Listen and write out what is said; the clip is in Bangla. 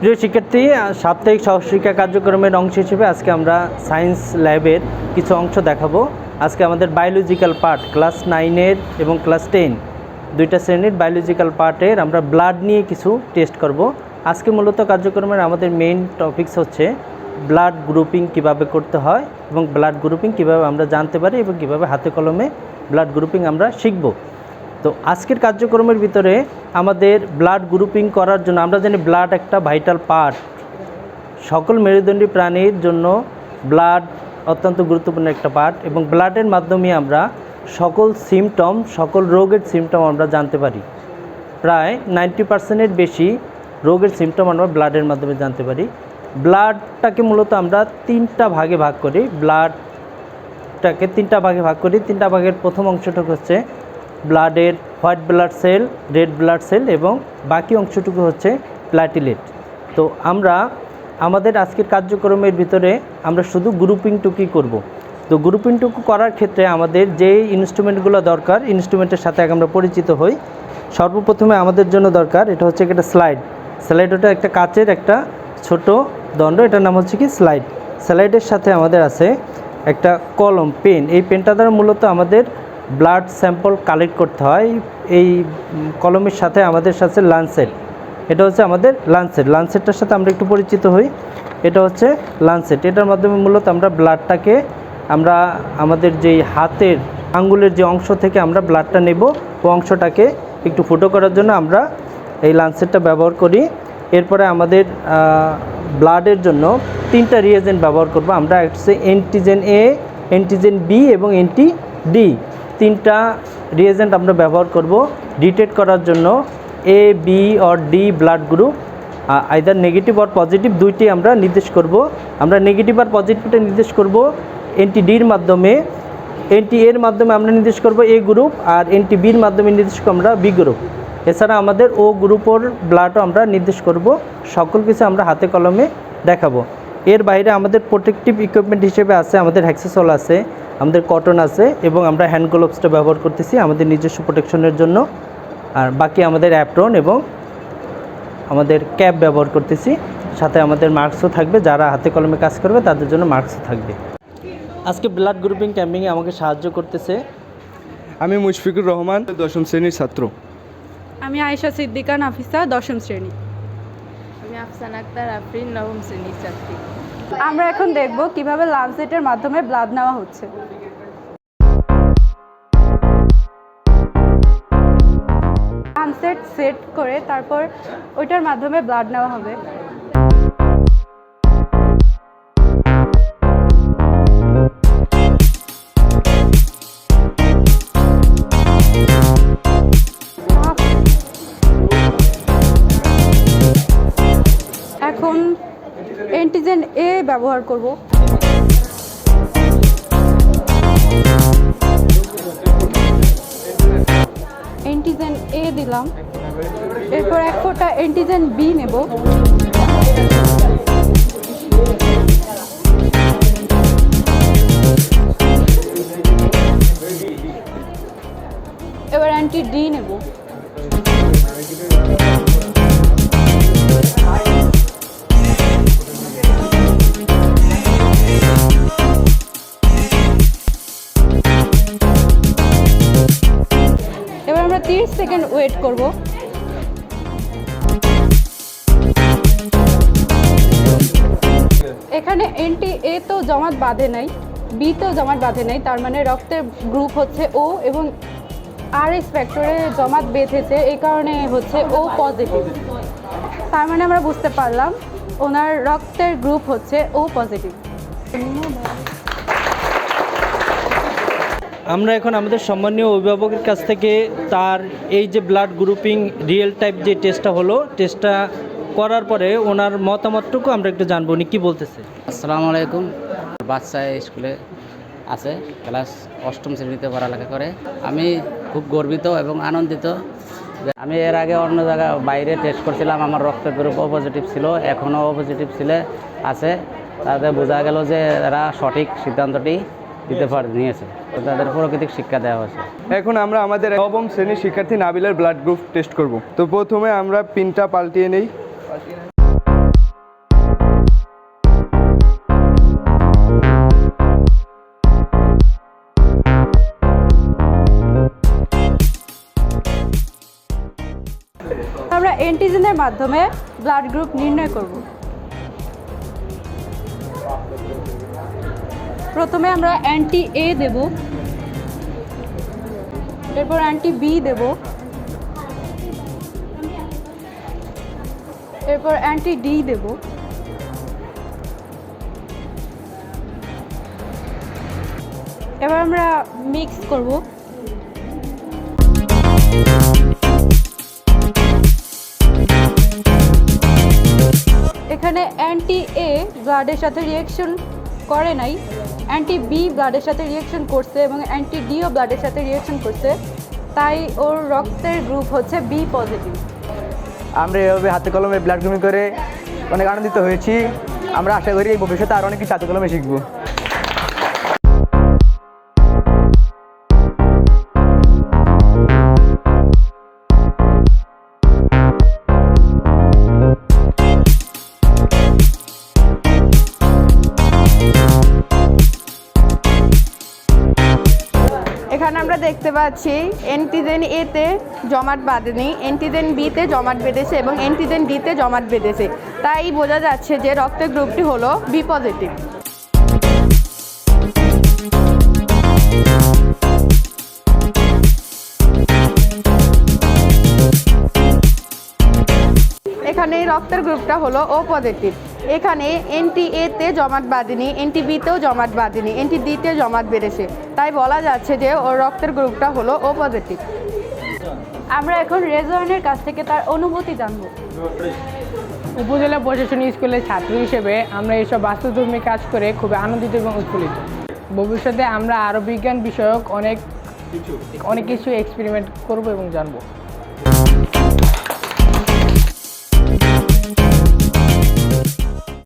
প্রিয় শিক্ষার্থী, সাপ্তাহিক সহশিক্ষা কার্যক্রমের অংশ হিসেবে আজকে আমরা সায়েন্স ল্যাবের কিছু অংশ দেখাবো। আজকে আমাদের বায়োলজিক্যাল পার্ট, ক্লাস নাইনের এবং ক্লাস টেন, দুইটা শ্রেণির বায়োলজিক্যাল পার্টের আমরা ব্লাড নিয়ে কিছু টেস্ট করব। আজকে মূলত কার্যক্রমের আমাদের মেইন টপিকস হচ্ছে ব্লাড গ্রুপিং কীভাবে করতে হয় এবং ব্লাড গ্রুপিং কীভাবে আমরা জানতে পারি এবং কীভাবে হাতে কলমে ব্লাড গ্রুপিং আমরা শিখব। তো আজকের কার্যক্রমের ভিতরে আমাদের ব্লাড গ্রুপিং করার জন্য, আমরা জানি ব্লাড একটা ভাইটাল পার্ট সকল মেরুদণ্ডী প্রাণীর জন্য ব্লাড অত্যন্ত গুরুত্বপূর্ণ একটা পার্ট এবং ব্লাডের মাধ্যমে আমরা সকল সিমটম সকল রোগের সিমটম আমরা জানতে পারি। প্রায় নাইনটি পার্সেন্টের বেশি রোগের সিমটম আমরা ব্লাডের মাধ্যমে জানতে পারি। ব্লাডটাকে মূলত আমরা তিনটা ভাগে ভাগ করি। ব্লাডটাকে তিনটা ভাগে ভাগ করি। তিনটা ভাগের প্রথম অংশটুকু হচ্ছে ব্লাডের white blood cell, red blood cell এবং বাকি অংশটুকু হচ্ছে প্ল্যাটিলেট তো আমরা আমাদের আজকের কার্যক্রমের ভিতরে আমরা শুধু গ্রুপিংটুকুই করব। তো গ্রুপিংটুকু করার ক্ষেত্রে আমাদের যে ইনস্ট্রুমেন্টগুলো দরকার, ইনস্ট্রুমেন্টের সাথে আমরা পরিচিত হই। সর্বপ্রথমে আমাদের জন্য দরকার, এটা হচ্ছে একটা স্লাইড। স্লাইড ওটা একটা কাচের একটা ছোট দণ্ড, এটার নাম হচ্ছে কি স্লাইড। স্লাইডের সাথে আমাদের আছে একটা কলম, পেন। এই পেনটা দ্বারা মূলত আমাদের ব্লাড স্যাম্পল কালেক্ট করতে হয়। এই কলমের সাথে আমাদের সাথে লাঞ্চেট এটা হচ্ছে আমাদের লাঞ্চেট লাঞ্চেটটার সাথে আমরা একটু পরিচিত হই। এটা হচ্ছে লাঞ্চেট এটার মাধ্যমে মূলত আমরা ব্লাডটাকে আমরা আমাদের যেই হাতের আঙ্গুলের যে অংশ থেকে আমরা ব্লাডটা নেব, ও অংশটাকে একটু ফুটো করার জন্য আমরা এই লাঞ্চেটটা ব্যবহার করি। এরপরে আমাদের ব্লাডের জন্য তিনটা রিয়েজেন্ট ব্যবহার করব। আমরা হচ্ছে এন্টিজেন এ এন্টিজেন বি এবং এন্টি ডি তিনটা রিয়েজেন্ট আমরা ব্যবহার করব ডিটেক্ট করার জন্য A B or D blood group either negative or positive দুইটি আমরা নির্দেশ করব। আমরা নেগেটিভ আর পজিটিভটা নির্দেশ করব এনটি ডির মাধ্যমে। এনটি এর মাধ্যমে আমরা নির্দেশ করব এ গ্রুপ আর এনটি বির মাধ্যমে নির্দেশ করব আমরা বি গ্রুপ এছাড়া আমাদের ও গ্রুপের ব্লাডও আমরা নির্দেশ করব। সকল কিছু আমরা হাতে কলমে দেখাবো। এর বাইরে আমাদের প্রোটেকটিভ ইকুইপমেন্ট হিসেবে আছে আমাদের হ্যাক্সেসল আছে আমাদের কটন আছে এবং আমরা হ্যান্ড গ্লোভসটা ব্যবহার করতেছি আমাদের নিজস্ব প্রোটেকশনের জন্য। আর বাকি আমাদের অ্যাপ্রন এবং আমাদের ক্যাপ ব্যবহার করতেছি। সাথে আমাদের মার্কসও থাকবে যারা হাতে কলমে কাজ করবে তাদের জন্য মার্কসও থাকবে। আজকে ব্লাড গ্রুপিং ক্যাম্পিংয়ে আমাকে সাহায্য করতেছে। আমি মুশফিকুর রহমান দশম শ্রেণির ছাত্র। আমি আয়েশা সিদ্দিকা নাফিসা দশম শ্রেণি। আফসান আক্তার, আফরিন নবম শ্রেণির ছাত্রী। আমরা এখন দেখব কীভাবে লামসেটের মাধ্যমে ব্লাড নেওয়া হচ্ছে। সেট করে তারপর ওইটার মাধ্যমে ব্লাড নেওয়া হবে। এখন অ্যান্টিজেন এ ব্যবহার করব। অ্যান্টিজেন এ দিলাম। এরপর এক ফোঁটা অ্যান্টিজেন বি নেব। এবার অ্যান্টি ডি নেব। আমরা তিরিশ সেকেন্ড ওয়েট করব। এখানে এনটি এ তো জমাট বাঁধে নাই বি তো জমাট বাঁধে নাই, তার মানে রক্তের গ্রুপ হচ্ছে ও এবং আর এস ফ্যাক্টরে জমাট বেঁধেছে, এই কারণে হচ্ছে ও পজিটিভ তার মানে আমরা বুঝতে পারলাম, ওনার রক্তের গ্রুপ হচ্ছে ও পজিটিভ আমরা এখন আমাদের সম্মানীয় অভিভাবকের কাছ থেকে তার এই যে ব্লাড গ্রুপিং রিয়েল টাইপ যে টেস্টটা হলো টেস্টটা করার পরে ওনার মতামতটুকু আমরা একটু জানব। উনি কী বলতেছে? আসসালামু আলাইকুম। বাচ্চা স্কুলে আছে, ক্লাস অষ্টম শ্রেণীতে পড়ালেখা করে। আমি খুব গর্বিত এবং আনন্দিত আমি এর আগে অন্য জায়গায় বাইরে টেস্ট করছিলাম, আমার রক্তের গ্রুপ ও পজিটিভ ছিল, এখনও ও পজিটিভ ছিল, আছে। তাতে বোঝা গেল যে এরা সঠিক সিদ্ধান্তটি দিতে পারে নিয়েছে। তাদের প্রাকৃতিক শিক্ষা দেওয়া হয়েছে। এখন আমরা আমাদের নবম শ্রেণির শিক্ষার্থী নাবিলের ব্লাড গ্রুপ টেস্ট করব। তো প্রথমে আমরা পিনটা পাল্টিয়ে নেই। আমরা এন্টিজেনের মাধ্যমে ব্লাড গ্রুপ নির্ণয় করব। প্রথমে আমরা অ্যান্টি এ দেব। এরপর অ্যান্টি বি দেব। এরপর অ্যান্টি ডি দেব। এবার আমরা মিক্স করব। এখানে অ্যান্টি এ ব্লাডের সাথে রিয়েকশন করে নাই। অ্যান্টি বি ব্লাডের সাথে রিয়েকশন করছে এবং অ্যান্টি ডিও ব্লাডের সাথে রিয়েকশন করছে। তাই ওর রক্তের গ্রুপ হচ্ছে বি পজিটিভ আমরা এভাবে হাতে কলমে ব্লাড গ্রুমিং করে অনেক আনন্দিত হয়েছি। আমরা আশা করি এই ভবিষ্যতে আরও অনেক কিছু হাতে কলমে শিখব। এখানে আমরা দেখতে পাচ্ছি এন্টিজেন এতে জমাট বাঁধেনি এন্টিজেন বিতে জমাট বেঁধেছে এবং এন্টিজেন ডিতে জমাট বেঁধেছে। তাই বোঝা যাচ্ছে যে রক্তের গ্রুপটি হলো বি পজিটিভ এখানে রক্তের গ্রুপটা হলো ও পজিটিভ এখানে এনটি এতে জমাট বাঁধেনি এনটি বিতেও জমাট বাঁধেনি এনটি ডিতেও জমাট বেড়েছে তাই বলা যাচ্ছে যে ওর রক্তের গ্রুপটা হলো ও পজিটিভ আমরা এখন রেজওয়ানের কাছ থেকে তার অনুভূতি জানব। উপজেলা প্রশাসনিক স্কুলের ছাত্র হিসেবে আমরা এইসব বাস্তুধর্মী কাজ করে খুবই আনন্দিত এবং উৎফুল্লিত। ভবিষ্যতে আমরা আরও বিজ্ঞান বিষয়ক অনেক অনেক কিছু এক্সপেরিমেন্ট করব এবং জানব।